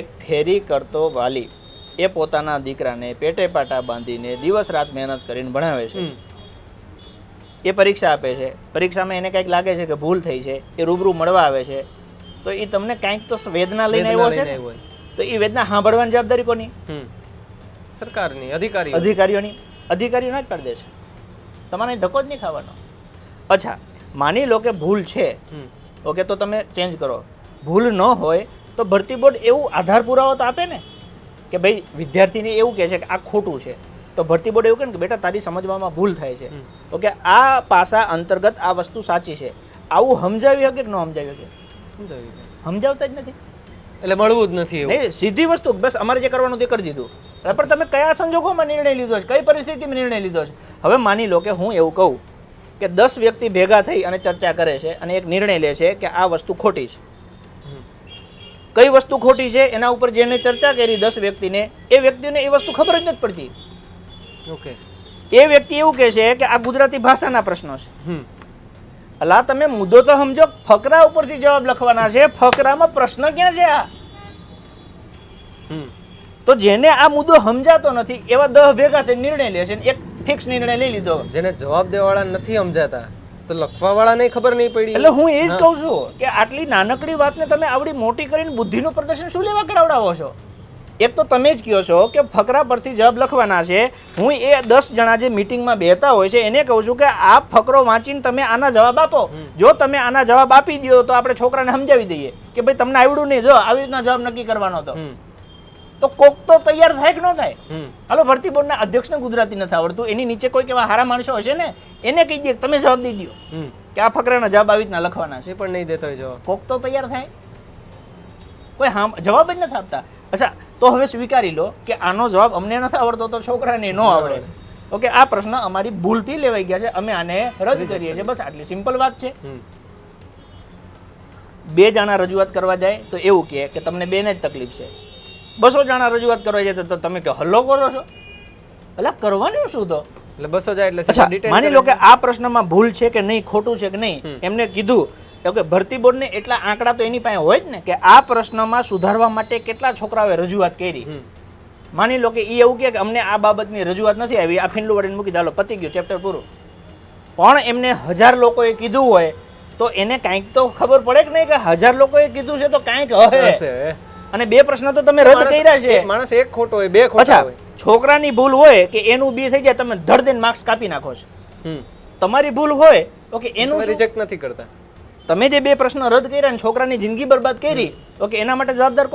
એક ફેરી કરતો વાલી એ પોતાના દીકરાને પેટે પાટા બાંધીને દિવસ રાત મહેનત કરીને ભણાવે છે. એ પરીક્ષા આપે છે. પરીક્ષામાં એને કંઈક લાગે છે કે ભૂલ થઈ છે એ રૂબરૂ મળવા આવે છે. તો એ તમને કંઈક તો વેદના લઈને આવ્યો છે. તો એ વેદના સાંભળવાની જવાબદારી કોની. સરકારની અધિકારી અધિકારીઓની. અધિકારીઓના જ કરી દે છે. તમારે ધક્કો જ નહીં ખાવાનો. અચ્છા માની લો કે ભૂલ છે. ઓકે તો તમે ચેન્જ કરો. ભૂલ ન હોય તો ભરતી બોર્ડ એવું આધાર પુરાવો તો આપે ને? કે ભાઈ વિદ્યાર્થીને એવું કહે છે કે આ ખોટું છે. તો ભરતી બોર્ડ એવું કહે ને કે બેટા તારી સમજવામાં ભૂલ થાય છે. તો કે આ પાસા અંતર્ગત આ વસ્તુ સાચી છે. આવું સમજાવી શકે કે ન સમજાવી શકે. સમજાવતા જ નથી. એટલે મળવું જ નથી નહીં સીધી વસ્તુ બસ અમારે જે કરવાનું તે કરી દીધું. પણ તમે કયા સંજોગોમાં નિર્ણય લીધો છે? કઈ પરિસ્થિતિમાં નિર્ણય લીધો છે? હવે માની લો કે હું એવું કહું કે દસ વ્યક્તિ ભેગા થઈ અને ચર્ચા કરે છે અને એક નિર્ણય લે છે કે આ વસ્તુ ખોટી છે. કઈ વસ્તુ ખોટી છે એના ઉપર જેને ચર્ચા કરી દસ વ્યક્તિને એ વ્યક્તિને એ વસ્તુ ખબર જ નથી પડતી. ઓકે. એ વ્યક્તિ એવું કહે છે કે આ ગુજરાતી ભાષાના પ્રશ્નો છે. અલા તમે મુદ્દો તો સમજો ફકરા ઉપરથી જવાબ લખવાના છે ફકરામાં પ્રશ્ન ક્યાં છે આ. તો જેને આ મુદ્દો સમજાતો નથી એવા દહ ભેગા થઈ નિર્ણય લે છે એક ફિક્સ નિર્ણય લઈ લીધો. જેને જવાબ દેવાળા નથી સમજાતા તો લખવાવાળાને ખબર નહીં પડી. એટલે હું એ જ કહું છું કે આટલી નાનકડી વાતને તમે આવડી મોટી કરીને બુદ્ધિનું પ્રદર્શન શું લેવા કરાવડાવો છો? એક તો તમે જ કહો છો કે ફકરા પરથી જવાબ લખવાના છે. હું એ દસ જણા જે મિટિંગમાં બેહતા હોય છે એને કહું છું કે આ ફકરો વાંચીને તમે આના જવાબ આપો. જો તમે આના જવાબ આપી દો તો આપણે છોકરાને સમજાવી દઈએ કે ભાઈ તમને આવડું નહીં. જો આવી રીતના જવાબ નક્કી કરવાનો હતો. તો કોક તો તૈયાર થાય કે ન થાય? હાલો ભરતી બોર્ડના અધ્યક્ષને ગુજરાતી નથી આવડતું. એની નીચે કોઈક એવા હારા માણસો હશે ને એને કહી દે તમે જવાબ દઈ દો કે આ ફકરાના જવાબ આવી રીતના લખવાના છે. પણ નહીં દેતો જવાબ. કોક તો તૈયાર થાય. કોઈ હા જવાબ જ નથી આપતા. અચ્છા તો હવે સ્વીકારી લો કે આનો જવાબ અમને નથી આવડતો તો છોકરાને ન આવડે. ઓકે આ પ્રશ્ન અમારી ભૂલથી લેવાઈ ગયા છે. અમે આને રદ કરીએ છીએ. બસ આટલી સિમ્પલ વાત છે. બે જણા રજૂઆત કરવા જાય તો એવું કહે કે તમને બેને જ તકલીફ છે. બસો જણા રજૂઆત કરવા જાય તો- તમે કે હલ્લો કરો છો? એટલે કરવાનું શું તો? એટલે બસો જાય એટલે માની લો કે આ પ્રશ્નમાં ભૂલ છે કે નહીં ખોટું છે કે નહીં એમને કીધું કે ભરતી બોર્ડને એટલા આંકડા તો એની પાસે હોય જ ને કે આ પ્રશ્નમાં સુધારવા માટે કેટલા છોકરાઓએ રજૂઆત કરી. માની લો કે એ એવું કે અમને આ બાબતની રજૂઆત નથી આવી આ ફીંડલું વળીને મૂકી દાલો પતી ગયું ચેપ્ટર પૂરું. પણ એમને હજાર લોકોએ કીધું હોય તો એને કાંઈક તો ખબર પડે કે નહીં કે હજાર લોકોએ કીધું છે તો કાંઈક હશે. અને બે પ્રશ્ન તો તમે રદ કર્યા છે. માણસ એક ખોટો હોય બે ખોટા હોય. છોકરાની ભૂલ હોય કે એનું બી થઈ જાય તમે ધડ દઈને માર્ક્સ કાપી નાખો છો. તમારી ભૂલ હોય ઓકે એનું રિજેક્ટ નથી કરતા. તમે જે બે પ્રશ્ન રદ કર્યા અને છોકરાની જિંદગી બરબાદ કરી ઓકે એના માટે જવાબદાર કોણ?